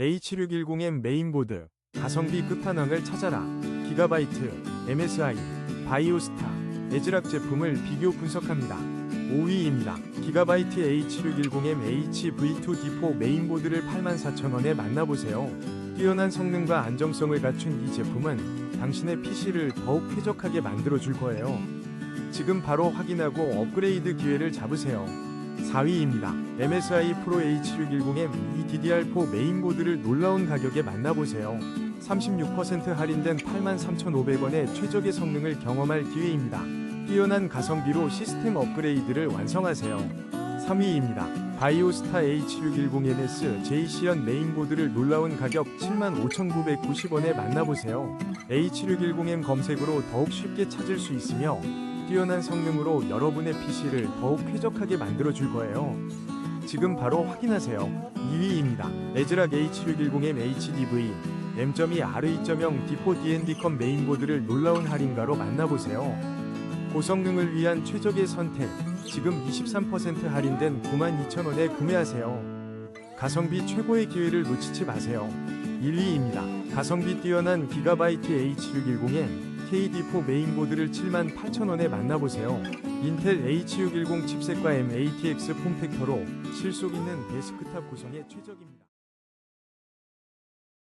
H610M 메인보드, 가성비 끝판왕을 찾아라. 기가바이트, MSI, 바이오스타, 에즈락 제품을 비교 분석합니다. 5위입니다. 기가바이트 H610M HV2D4 메인보드를 84,000원에 만나보세요. 뛰어난 성능과 안정성을 갖춘 이 제품은 당신의 PC를 더욱 쾌적하게 만들어줄 거예요. 지금 바로 확인하고 업그레이드 기회를 잡으세요. 4위입니다. MSI 프로 H610M EDDR4 메인보드를 놀라운 가격에 만나보세요. 36% 할인된 83,500원의 최적의 성능을 경험할 기회입니다. 뛰어난 가성비로 시스템 업그레이드를 완성하세요. 3위입니다. 바이오스타 H610NS JC연 메인보드를 놀라운 가격 75,990원에 만나보세요. H610M 검색으로 더욱 쉽게 찾을 수 있으며 뛰어난 성능으로 여러분의 PC를 더욱 쾌적하게 만들어 줄 거예요. 지금 바로 확인하세요. 2위입니다. 에즈락 H610M HDV M.2 R2.0 D4 D&D컴 메인보드를 놀라운 할인가로 만나보세요. 고성능을 위한 최적의 선택. 지금 23% 할인된 92,000원에 구매하세요. 가성비 최고의 기회를 놓치지 마세요. 1위입니다. 가성비 뛰어난 기가바이트 H610M KD4 메인보드를 78,000원에 만나보세요. 인텔 H610 칩셋과 M-ATX 폼팩터로 실속 있는 데스크탑 구성에 최적입니다.